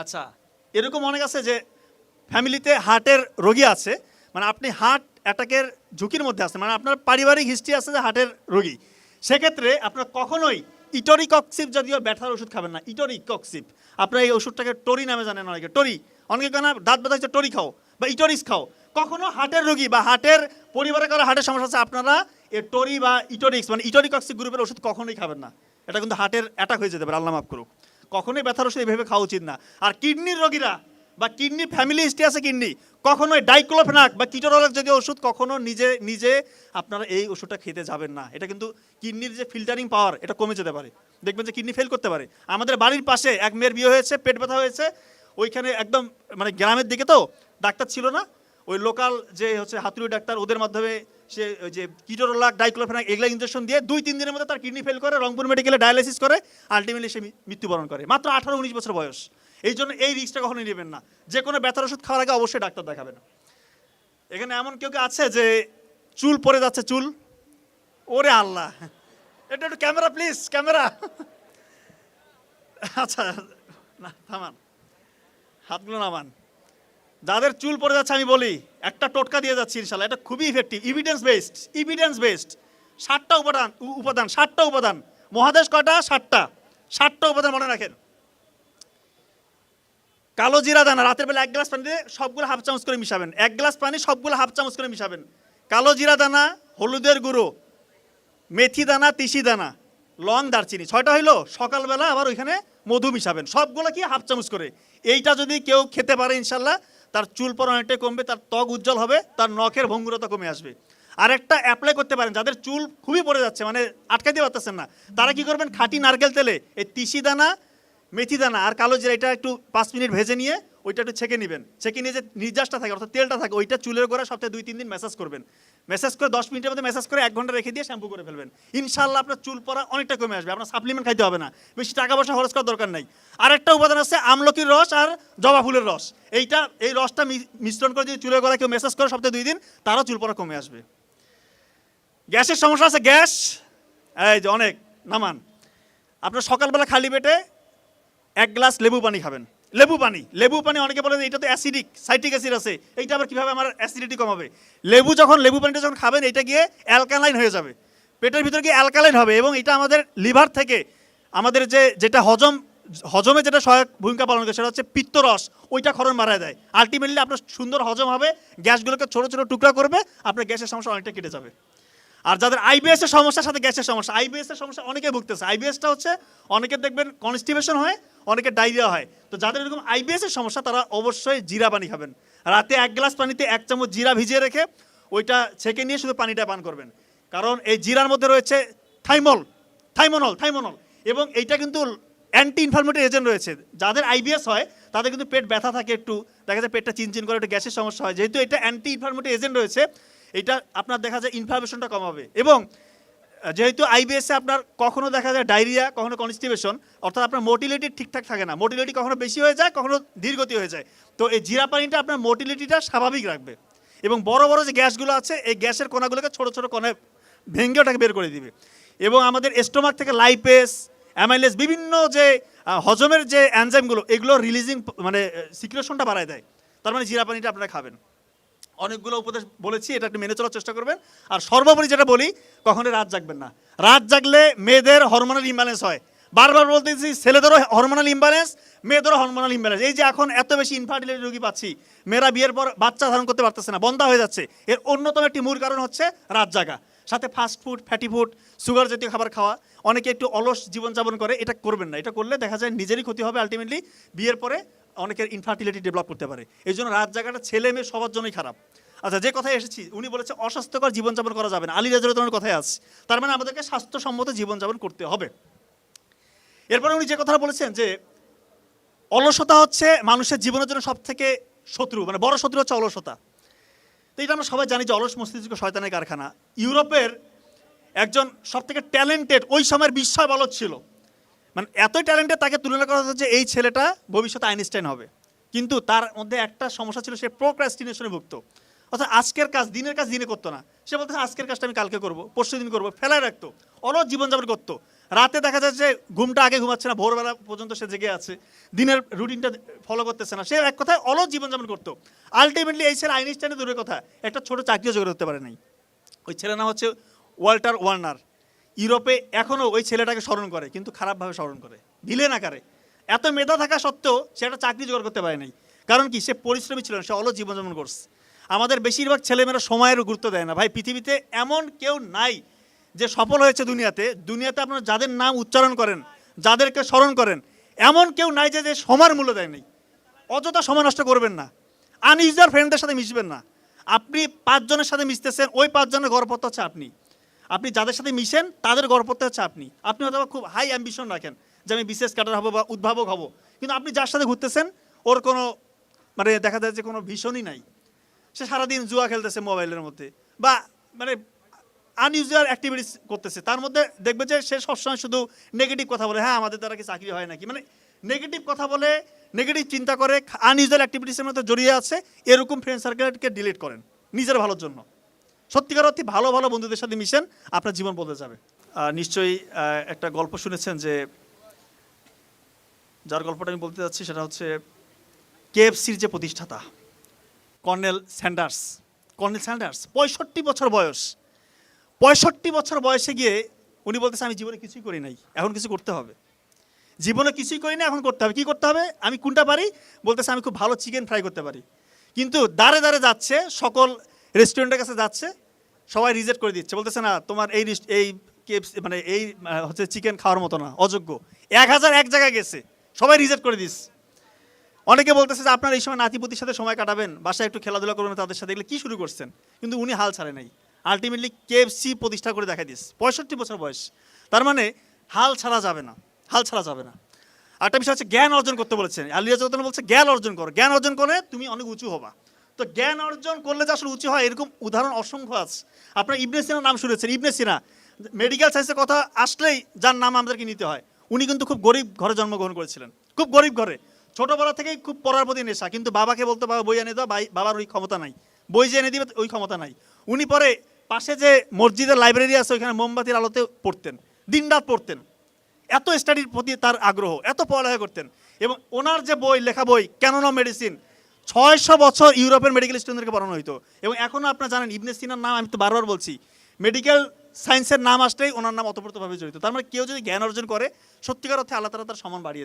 আচ্ছা। এরকম অনেক আছে যে ফ্যামিলিতে হার্টের রোগী আছে মানে আপনি হার্ট অ্যাটাকের ঝুঁকির মধ্যে আছে মানে আপনার পারিবারিক হিস্ট্রি আছে যে হার্টের রোগী। সেক্ষেত্রে আপনার কখনোই ইটোরিকক্সিপ জাতীয় ব্যথার ওষুধ খাবেন না ইটোরিকক্সিপ আপনার এই ওষুধটাকে টরি নামে জানেন অনেকে, টরি। অনেকে কেন দাঁত ব্যথা হচ্ছে টরি খাও বা ইটোরিস খাও। কখনো হার্টের রোগী বা হার্টের পরিবারে কারও হার্টের সমস্যা আছে, আপনারা এই টরি বা ইটোরিক্স মানে ইটোরিকক্সিপ গ্রুপের ওষুধ কখনোই খাবেন না। এটা কিন্তু হার্টের অ্যাটাক হয়ে যেতে পারে, আল্লাহ মাফ করুক। কখনোই ব্যথার ওষুধ এইভাবে খাওয়া উচিত না। আর কিডনির রোগীরা বা কিডনি ফ্যামিলি হিস্ট্রি আছে কিডনি, কখনোই ডাইক্লোফেনাক বা কিটোরলক জাতীয় ওষুধ কখনো নিজে নিজে আপনারা এই ওষুধটা খেতে যাবেন না। এটা কিন্তু কিডনির যে ফিল্টারিং পাওয়ার এটা কমে যেতে পারে। দেখবেন যে কিডনি ফেল করতে পারে। আমাদের বাড়ির পাশে এক মেয়ের বিয়ে হয়েছে, পেট ব্যথা হয়েছে, ওইখানে একদম মানে গ্রামের দিকে তো, ডাক্তার ছিল না ওই লোকাল যে হচ্ছে হাতুড়ি ডাক্তার, ওদের মাধ্যমে সে যে কিটোরোলাক, ডাইক্লোফেনাক এগুলা ইঞ্জেকশন দিয়ে দুই, তিন দিনের মধ্যে তার কিডনি ফেল করে, রংপুর মেডিকেলে ডায়ালিসিস করে আলটিমেটলি সে মৃত্যুবরণ করে। মাত্র আঠারো, উনিশ বছর বয়স। এই জন্য এই রিস্কটা কখনোই নেবেন না। যে কোনো ব্যথার ওষুধ খাওয়ার আগে অবশ্যই ডাক্তার দেখাবেন। এখানে এমন কেউ কেউ আছে যে চুল পড়ে যাচ্ছে, চুল। ওরে আল্লাহ। এটা একটু ক্যামেরা প্লিজ ক্যামেরা। আচ্ছা না, থামান। হাতগুলো নামান। যাদের চুল পড়ে যাচ্ছে আমি বলি, একটা টোটকা দিয়ে যাচ্ছি ইনশাল্লাহ। এটা খুবই effective evidence based evidence based ষাটটা উপাদান উপাদান, ষাটটা উপাদান। মহাদেশ কয়টা? ষাটটা। ষাটটা উপাদান মনে রাখেন। কালো জিরা দানা, রাতের বেলা এক গ্লাস পানিতে সবগুলো হাফ চামচ করে মিশাবেন। এক গ্লাস পানি সবগুলো হাফ চামচ করে মিশাবেন। কালো জিরা দানা, হলুদের গুঁড়ো। মেথি দানা, তিসি দানা। লং দারচিনি। ছয়টা হইল, সকালবেলা আবার ওইখানে মধু মিশাবেন। সবগুলো কি হাফ চামচ করে। এইটা যদি কেউ খেতে পারে ইনশাল্লাহ তার চুল পর অনেকটাই কমবে, তার ত্বক উজ্জ্বল হবে, তার নখের ভঙ্গুরতা কমে আসবে। আর একটা অ্যাপ্লাই করতে পারেন, যাদের চুল খুবই পড়ে যাচ্ছে মানে আটকাই দিয়ে পারতেছেন না, তারা কি করবেন? খাঁটি নারকেল তেলে এই তিসি দানা, মেথি দানা আর কালো জিরা, এটা একটু পাঁচ মিনিট ভেজে নিয়ে ওইটা একটু ছেঁকে নেবেন। ছেঁকে নিয়ে যে নির্যাসটা থাকে, অর্থাৎ তেলটা থাকে, ওইটা চুলের গোড়া সপ্তাহে দুই, তিন দিন ম্যাসাজ করবেন। ম্যাসাজ করে দশ মিনিটের মধ্যে মেসেজ করে এক ঘণ্টা রেখে দিয়ে শ্যাম্পু করে ফেলবেন। ইনশাল্লাহ আপনার চুল পড়া অনেকটা কমে আসবে। আপনার সাপ্লিমেন্ট খাইতে হবে না। বেশি টাকা পয়সা খরচ করার দরকার নাই। আরেকটা উপাদান আছে আমলকির রস আর জবা ফুলের রস। এইটা, এই রসটা মিশ্রণ করে যদি চুলের গোড়া কেউ ম্যাসাজ করে সপ্তাহে দুই দিন, তারও চুল পড়া কমে আসবে। গ্যাসের সমস্যা আছে, গ্যাস। এই যে অনেক, নামান। আপনার সকালবেলা খালি পেটে এক গ্লাস লেবু পানি খাবেন। লেবু পানি লেবু পানি অনেকে বলেন এটা তো অ্যাসিডিক সাইট্রিক অ্যাসিড আছে। এইটা আবার কীভাবে আমার অ্যাসিডিটি কমাবে? লেবু যখন, লেবু পানিটা যখন খাবেন, এটা গিয়ে অ্যালকালাইন হয়ে যাবে। পেটের ভিতরে গিয়ে অ্যালকালাইন হবে এবং এটা আমাদের লিভার থেকে আমাদের যে, যেটা হজম, হজমে যেটা সহায়ক ভূমিকা পালন করে, সেটা হচ্ছে পিত্তরস। ওইটা খরণ বাড়ায় দেয়। আলটিমেটলি আপনার সুন্দর হজম হবে, গ্যাসগুলোকে ছোটো ছোটো টুকরা করবে, আপনার গ্যাসের সমস্যা অনেকটা কেটে যাবে। আর যাদের আইবিএস এর সমস্যার সাথে গ্যাসের সমস্যা আইবিএস এর সমস্যা অনেকে ভুগতেছে। আইবিএসটা হচ্ছে, অনেকে দেখবেন কনস্টিপেশন হয় অনেকে ডায়রিয়া হয়। তো যাদের এরকম আইবিএস এর সমস্যা, তারা অবশ্যই জিরা পানি খাবেন। রাতে এক গ্লাস পানিতে এক চামচ জিরা ভিজিয়ে রেখে ওইটা ছেঁকে নিয়ে শুধু পানিটা পান করবেন। কারণ এই জিরার মধ্যে রয়েছে থাইমল, থাইমোনল থাইমোনল এবং এইটা কিন্তু অ্যান্টি ইনফ্লামেটরি এজেন্ট রয়েছে। যাদের আইবিএস হয়, তাদের কিন্তু পেট ব্যথা থাকে একটু, দেখা যায় পেটটা চিনচিন করে, একটু গ্যাসের সমস্যা হয়। যেহেতু এটা অ্যান্টি ইনফ্লামেটরি এজেন্ট রয়েছে এটা আপনার দেখা যায় ইনফ্লামেশনটা কমাবে এবং যেহেতু আইবিএসে আপনার কখনো দেখা যায় ডায়রিয়া, কখনো কনস্টিপেশন অর্থাৎ আপনার মোটিলিটি ঠিকঠাক থাকে না। মোটিলিটি কখনো বেশি হয়ে যায়, কখনো ধীরগতি হয়ে যায়। তো এই জিরা পানিটা আপনার মোটিলিটিটা স্বাভাবিক রাখবে। এবং বড় বড় যে গ্যাসগুলো আছে, এই গ্যাসের কণাগুলোকে ছোট ছোট কণায় ভেঙে ওটাকে বের করে দিবে। এবং আমাদের স্টোমাক থেকে লাইপেস অ্যামাইলেস বিভিন্ন যে হজমের যে অ্যানজাইমগুলো এগুলো রিলিজিং মানে সিক্রেশনটা বাড়ায় দেয়। তার মানে জিরা পানিটা আপনারা খাবেন। অনেকগুলো উপদেশ বলেছি, এটা একটু মেনে চলার চেষ্টা করবেন। আর সর্বোপরি যেটা বলি, কখনোই রাত জাগবেন না। রাত জাগলে মেয়েদের হরমোনাল ইমব্যালেন্স হয়। বারবার বলতেছি, ছেলেদেরও হরমোনাল ইমব্যালেন্স মেয়েদেরও হরমোনাল ইমব্যালেন্স এই যে এখন এত বেশি ইনফার্টিলিটি রোগী পাচ্ছি, মেয়েরা বিয়ের পর বাচ্চা ধারণ করতে পারতেছে না, বন্ধা হয়ে যাচ্ছে। এর অন্যতম একটি মূল কারণ হচ্ছে রাত জাগা। সাথে fast food fatty food sugar জাতীয় খাবার খাওয়া। অনেকে একটু অলস জীবনযাপন করে, এটা করবেন না। এটা করলে দেখা যায় নিজেরই ক্ষতি হবে আলটিমেটলি বিয়ের পরে অনেকের ইনফার্টিলিটি ডেভেলপ করতে পারে। এই জন্য রাত জাগাটা ছেলে মেয়ে সবার জন্যই খারাপ। আচ্ছা যে কথায় এসেছি, উনি বলেছে অস্বাস্থ্যকর জীবনযাপন করা যাবে না। আলী রাজুর কথায় আছে তার মানে আমাদেরকে স্বাস্থ্যসম্মত জীবনযাপন করতে হবে। এরপরে উনি যে কথাটা বলেছেন যে, অলসতা হচ্ছে মানুষের জীবনের জন্য সব থেকে শত্রু মানে বড় শত্রু হচ্ছে অলসতা। তো এটা আমরা সবাই জানি যে অলস মস্তিষ্ক শয়তানের কারখানা। ইউরোপের একজন সব থেকে ট্যালেন্টেড ওই সময়ের বিস্ময় বলদ ছিল। মানে এতই ট্যালেন্টে তাকে তুলনা করা হচ্ছে যে এই ছেলেটা ভবিষ্যতে আইনস্টাইন হবে। কিন্তু তার মধ্যে একটা সমস্যা ছিল, সে প্রোক্রাস্টিনেশনে ভুগত। অর্থাৎ আজকের কাজ দিনের কাজ দিনে করতো না। সে বলতে আজকের কাজটা আমি কালকে করব, পরশু দিন করব। ফেলায় রাখতো। অলস জীবনযাপন করতো। রাতে দেখা যাচ্ছে যে ঘুমটা আগে ঘুমাচ্ছে না, ভোরবেলা পর্যন্ত সে জেগে আছে। দিনের রুটিনটা ফলো করতেছে না। সে এক কথায় অলস জীবনযাপন করতো। আলটিমেটলি এই ছেলে আইনস্টাইনের দূরের কথা। একটা ছোট চাকরিও জোগাড় করতে পারে নাই। ওই ছেলের নাম হচ্ছে ওয়াল্টার ওয়ার্নার। ইউরোপে এখনও ওই ছেলেটাকে স্মরণ করে, কিন্তু খারাপভাবে স্মরণ করে। ভিলেন আকারে। এত মেধা থাকা সত্ত্বেও সে একটা চাকরি জোগাড় করতে পারে নাই। কারণ কি? সে পরিশ্রমী ছিল না, সে অলস জীবনযাপন করছে। আমাদের বেশিরভাগ ছেলেমেয়েরা সময়ের গুরুত্ব দেয় না। ভাই, পৃথিবীতে এমন কেউ নাই যে সফল হয়েছে দুনিয়াতে। দুনিয়াতে আপনারা যাদের নাম উচ্চারণ করেন, যাদেরকে স্মরণ করেন, এমন কেউ নাই যে সময়ের মূল্য দেয় নাই। অযথা সময় নষ্ট করবেন না। আনইউজার ফ্রেন্ডদের সাথে মিশবেন না। আপনি পাঁচজনের সাথে মিশতেছেন, ওই পাঁচজনের গড়পত্র হচ্ছে আপনি। আপনি যাদের সাথে মিশেন, তাদের গড়পত্র হচ্ছে আপনি। আপনি হয়তো খুব হাই অ্যাম্বিশন রাখেন যে আমি বিশেষ ক্যাডার হব বা উদ্ভাবক হব। কিন্তু আপনি যার সাথে ঘুরতেছেন, ওর কোনো মানে দেখা যায় যে কোনো ভীষণই নাই। সে সারাদিন জুয়া খেলতেছে মোবাইলের মধ্যে বা মানে আনইউজুয়াল অ্যাক্টিভিটিস করতেছে। তার মধ্যে দেখবে যে সে সবসময় শুধু নেগেটিভ কথা বলে হ্যাঁ আমাদের দ্বারা কি চাকরি হয় নাকি? মানে নেগেটিভ কথা বলে নেগেটিভ চিন্তা করে আনইউজুয়াল অ্যাক্টিভিটিসের মধ্যে জড়িয়ে আছে, এরকম ফ্রেন্ড সার্কেলকে ডিলিট করেন নিজের ভালোর জন্য। সত্যিকার অর্থে ভালো ভালো বন্ধুদের সাথে মিশেন, আপনার জীবন বদলে যাবে। নিশ্চয়ই একটা গল্প শুনেছেন যে, যার গল্পটা আমি বলতে যাচ্ছি সেটা হচ্ছে কেএফসির যে প্রতিষ্ঠাতা, কর্নেল স্যান্ডার্স কর্নেল স্যান্ডার্স, পঁয়ষট্টি বছর বয়স। পঁয়ষট্টি বছর বয়সে গিয়ে উনি বলতেছে, আমি জীবনে কিছুই করি নাই, এখন কিছু করতে হবে। জীবনে কিছুই করি না এখন করতে হবে। কি করতে হবে? আমি কোনটা পারি? বলতেছে, আমি খুব ভালো চিকেন ফ্রাই করতে পারি। কিন্তু দাঁড়ে দাঁড়ে যাচ্ছে সকল রেস্টুরেন্টের কাছে যাচ্ছে, সবাই রিজেক্ট করে দিচ্ছে। বলতেছে, না, তোমার এই এই KFC মানে এই হচ্ছে চিকেন খাওয়ার মতো না, অযোগ্য। এক হাজার এক জায়গায় গেছে, সবাই রিজেক্ট করে দিস। অনেকে বলতেছে যে, আপনার এই সময় নাতিপুতির সাথে সময় কাটাবেন, বাসায় একটু খেলাধুলা করবেন, তাদের সাথে। এগুলো কি শুরু করছেন? কিন্তু উনি হাল ছাড়ে নাই। আলটিমেটলি কেএফসি প্রতিষ্ঠা করে দেখা দিস। পঁয়ষট্টি বছর বয়স। তার মানে হাল ছাড়া যাবে না, হাল ছাড়া যাবে না। একটা বিষয় হচ্ছে জ্ঞান অর্জন করতে বলেছেন। আলিয়া চৌধুরী বলছে, জ্ঞান অর্জন করো। জ্ঞান অর্জন করে তুমি অনেক উঁচু হবা। তো জ্ঞান অর্জন করলে যে আসলে উঁচু হয়, এরকম উদাহরণ অসংখ্য আছে। আপনার ইবনে সিনার নাম শুনেছেন? ইবনে সিনা মেডিকেল সায়েন্সের কথা আসলেই যার নাম আমাদেরকে নিতে হয়। উনি কিন্তু খুব গরিব ঘরে জন্মগ্রহণ করেছিলেন। খুব গরিব ঘরে। ছোটবেলা থেকেই খুব পড়ার প্রতি নেশা। কিন্তু বাবাকে বলতে বাবা বই এনে দাও বাবার ওই ক্ষমতা নাই। বই যে এনে দিবে, ওই ক্ষমতা নাই। উনি পরে পাশে যে মসজিদের লাইব্রেরি আছে, ওইখানে মোমবাতির আলোতে পড়তেন। দিনরাত পড়তেন। এত স্টাডির প্রতি তার আগ্রহ, এত পড়ালেখা করতেন। এবং ওনার যে বই, লেখা বই ক্যানোনো মেডিসিন ছয়শো বছর ইউরোপের মেডিকেল স্টুডেন্টদেরকে পড়ানো হইতো। এবং এখনও আপনার জানেন, ইবনে সিনার নাম আমি তো বারবার বলছি মেডিকেল সায়েন্সের নাম আসলেই ওনার নাম অতপ্রতভাবে জড়িত। তার মানে কেউ যদি জ্ঞান অর্জন করে, সত্যিকার অর্থে আল্লাহ তারা তার সমান বাড়িয়ে দেয়